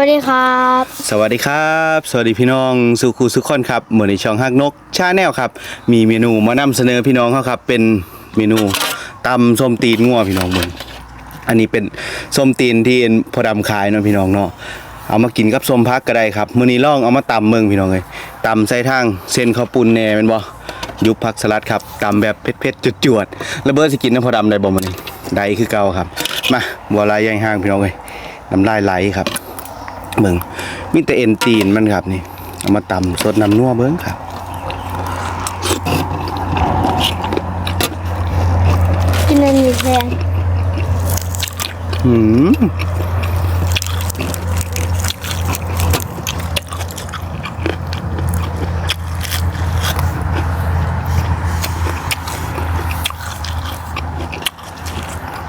วัสดีครับ สวัสดีครับ สวัสดีพี่น้องสุขูสุขคนครับเหมือนในช่องฮักนกชาแนลครับ มีเมนูมานำเสนอพี่น้องเขาครับ เป็นเมนูตำส้มตีนงัวพี่น้องเมืองอันนี้เป็นส้มตีนที่พอดำขายเนาะพี่น้องเนาะเอามากินกับส้มพักก็ได้ครับมื้อนี้ลองเอามาตำเมืองพี่น้องเลยตำใส่ทางเส้นข้าวปุ้นแหน่เป็นบ่ยุบผักสลัดครับตำแบบเผ็ดๆจวดๆแล้วเบิร์ดสกินน้ำพอดำได้บ่มื้อนี้ได้คือเก่าครับ มาบัวลายย่างห้างพี่น้องเลยน้ำลายไหลครับ เบิ่งมีแต่เอ็นตีนมันครับนี่เอามาตำสดน้ำนัวเบิ่งครับกินอันนี้แทนหืม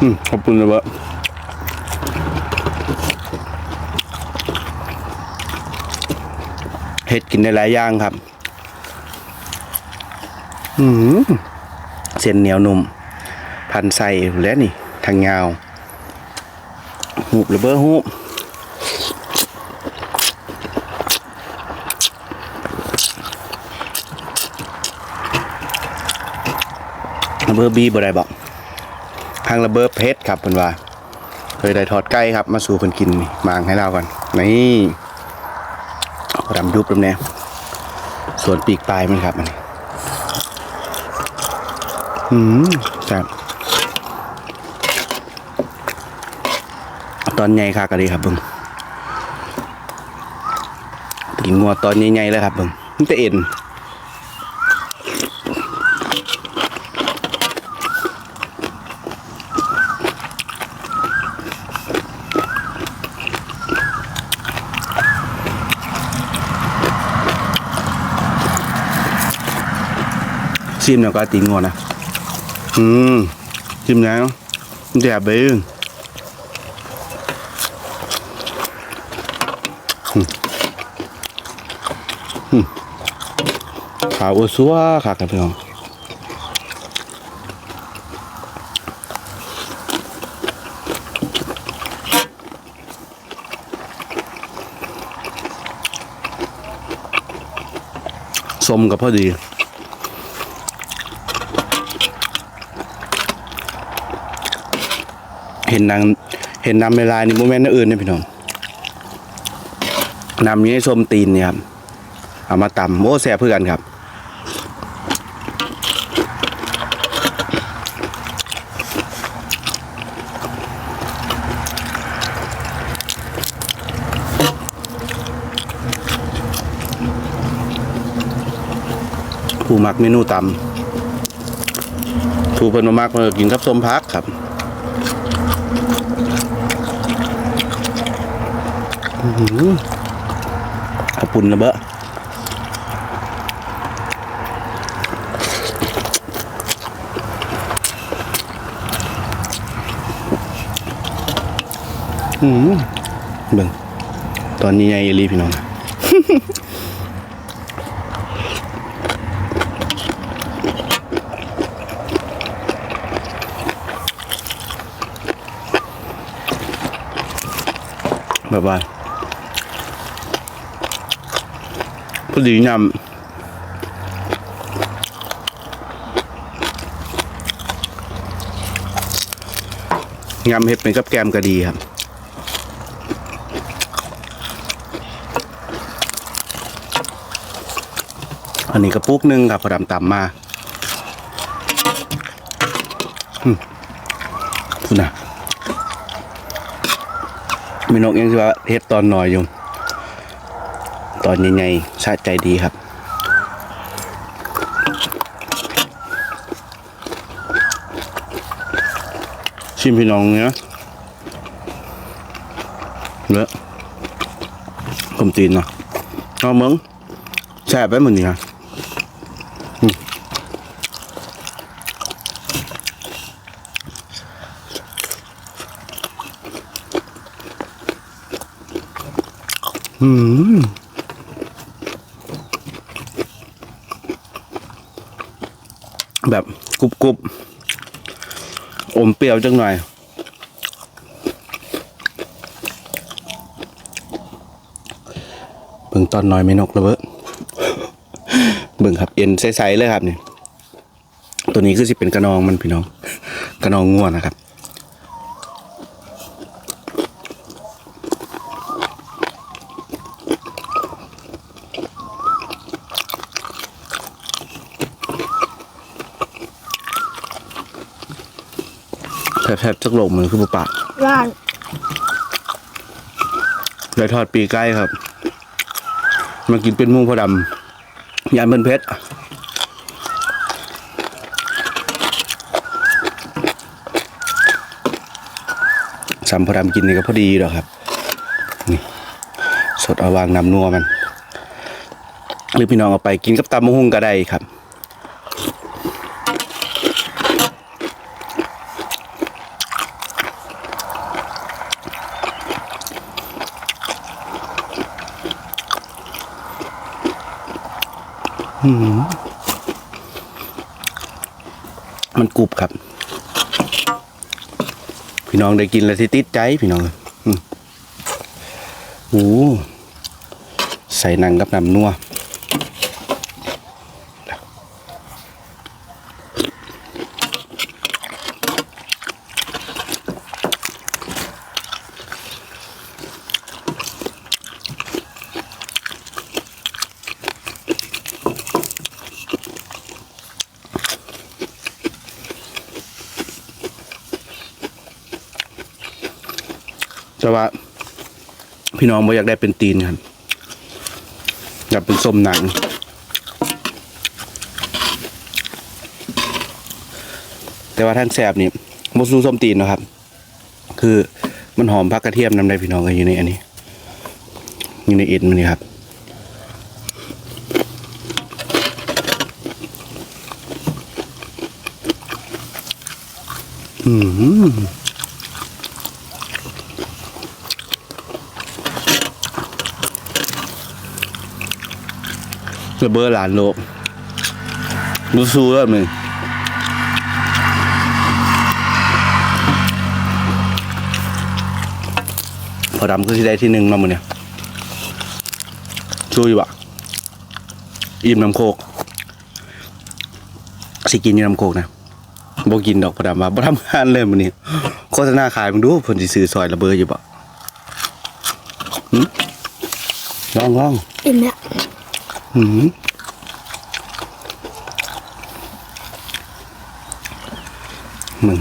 อืมขอบคุณนะเบ เฮ็ดกินได้หลายอย่างครับ อืมเส้นเหนียวนุ่ม พันใส่แล้วนี่ ทางยาวหูบหรือเบอร์หูบระเบอร์บีบ่ได้บอกทางระเบอร์เพชรครับเพิ่นว่า เคยได้ทอดไก่ครับ มาสู่เพิ่นกินมางให้เราก่อน นี่ ดำยุบดำแนวส่วนปีกปลายมันครับอันนี้อืมครับตอนใหญ่ค่ะก็ดีครับเบิ้งกินงัวตอนใหญ่ๆเลยครับเบิ้งมันจะเอ็น ซิมแล้วก็ตีนงัวนะอืมซิมแล้วมันจะแบบเบ้งขาวอัวซัวค่ะครับพี่น้องสมกับพอดี เห็นนางเห็นนำในลายนี่โมเมนต์อื่นเนี่ยพี่น้องนำนี้ส้มตีนเนี่ยครับเอามาตำโอ้แซ่บเพื่อกันครับผู้มักเมนูตำผู้เพิ่นมามักมากินกับส้มพักครับ อื้อหือเอาปุ่นระเบ้ออืมเบิ่งตอนนี้ไงรีพี่น้องแบบว่า พอดียำยำเห็ดเป็นกับแกมก็ดีครับอันนี้กระปุกหนึ่งครับพอดำตำมาคุณนะมีนกยังสิว่าเฮ็ดตอนหน่อยอยู่ ตอนใหญ่ๆชาใจดีครับชิมพี่น้องเนี้ยเนื้อผมจีนเนาะเอามึงแช่ไปเหมือนนี้นะอืมอืม แบบกรุบกรุบอมเปรี้ยวจังหน่อย เบิ่งตอนน้อยไม่นกระเบ้อเบิ่งครับเอ็นใสๆเลยครับนี่ตัวนี้คือสิเป็นกระนองมันพี่น้อง กระนองง่วนนะครับ แทบๆจักโลกมือคือปปากร้านเลยทอดปีใกล้ครับ มากินเป็นหมูพอดำยานเพิ่นเพชรสัมพอดำกินนี่ก็พอดีดอกครับ นี่ สดเอาวางน้ำนัวมัน หรือพี่น้องเอาไปกินกับตำมะฮุ่งก็ได้ครับ มันกรุบครับ พี่น้องได้กินแล้วที่ติดใจพี่น้องอืมโอ้ใส่หนังกับน้ำนัว แต่ว่า พี่น้องบ่อยากได้เป็นตีนครับอยากเป็นส้มหนังแต่ว่าท่านแสบนี่บ่สู้ส้มตีนนะครับ คือมันหอมพักกระเทียมน้ำได้พี่น้องก็อยู่ในอันนี้อยู่ในเอ็นมันนี่ครับอืม ระเบ้อหลานโลกดูสู้แล้วมึงพอดำก็สิได้ที่หนึ่งเนาะมึงเนี่ยช่วยบะอิ่มน้ำโคก สิกินอยู่น้ำโคกนะบ่กินดอกพอดำว่าบ่ทำงานเลยมันนี่โฆษณาขายมึงดูเพิ่นสิซื้อซอยระเบ้ออยู่บ่ลองลองอิ่มแล้ว หืมมึง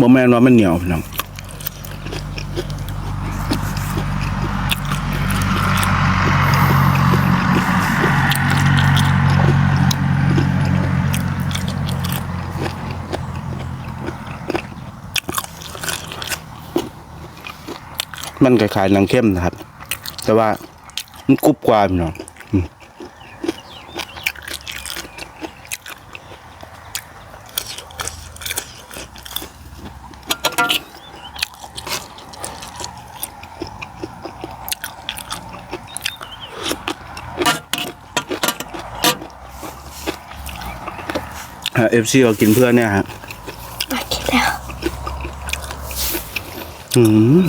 บ่แม่นว่ามันเหนียวพี่น้อง มันคล้ายๆหนังเข้มนะครับ แต่ว่ามันกรุบกว่าพี่น้องอืมเอฟซีเรากินเพื่อนเนี่ยฮะมากินแล้ว อืม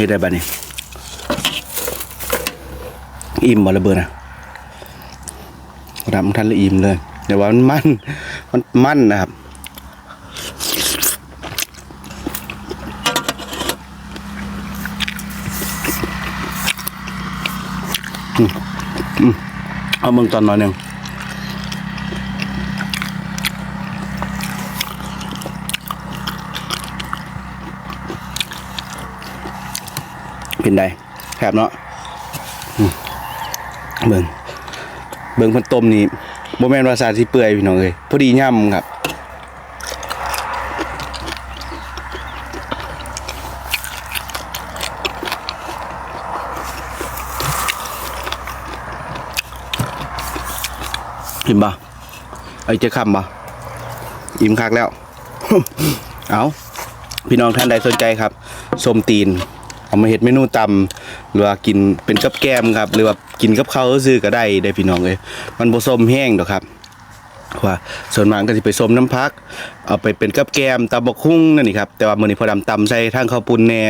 เฮ็ดได้บัดนี้ อิ่มบ่ระเบิดนะรำทันละอิ่มเลยเดี๋ยวว่ามันมันมันมันนะครับอืมอืมเอามึงตอนน่อยหนึ่ง ดแคบเนาะเบิ่งเบิ่งพันต้มนี่บ่แมนวาซาสิเปื่อยพี่น้องเอ้ยพอดีย่ำครับอิ่มบ่ไอ้เจ๊คำบ่อิ่มคักแล้ว เอาพี่น้องท่านใดสนใจครับส้มตีน เอามาเห็ดเมนูตำหรือว่ากินเป็นกับแก้มครับ หรือว่ากินกับข้าวซื่อก็ได้ได้พี่น้องเอ้ยมันบ่ส้มแห้งดอกครับว่าส่วนมากก็สิไปส้มน้ำพัก เอาไปเป็นกับแก้มตำบกหุ่งนั่นนี่ครับแต่ว่ามื้อนี้พอดำตำใส่ทางข้าวปุ้นแหน่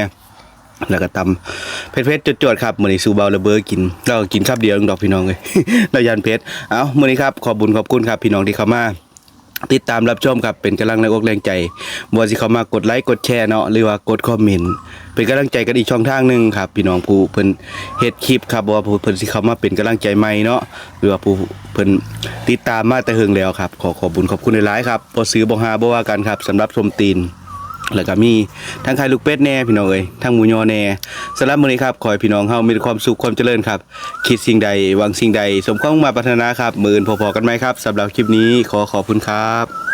แล้วก็ตำเผ็ดๆจวดๆครับมื้อนี้สูเบาระเบ้อกินเรากินคำเดียวเองดอกพี่น้องเลยเรายันเผ็ดเอ้ามื้อนี้ครับขอบคุญขอบคุณครับพี่น้องที่เข้ามา ติดตามรับชมครับเป็นกำลังแรงอกแรงใจบ่สิเข้ามากดไลค์กดแชร์เนาะหรือว่ากดคอมเมนต์เป็นกำลังใจกันอีกช่องทางหนึ่งครับพี่น้องผู้เพิ่นเฮ็ดคลิปครับบ่ว่าผู้เพิ่นสิเข้ามาเป็นกำลังใจใหม่เนาะหรือว่าผู้เพิ่นติดตามมาแต่เฮิงแล้วครับ ขอขอบคุญขอบคุณหลายๆครับบ่ซื้อบ่หาบ่ว่ากันครับสำหรับชมตีน แล้วก็มีทั้งไข่ลูกเป็ดแน่พี่น้องเอ้ยทั้งหมูยอแน่สำหรับมื้อนี้ครับขอให้พี่น้องเฮามีความสุขความเจริญครับ คิดสิ่งใดหวังสิ่งใด สมความมุ่งมาปรารถนาครับ มื้ออื่นพอๆกันไหมครับสำหรับคลิปนี้ขอขอบคุณครับ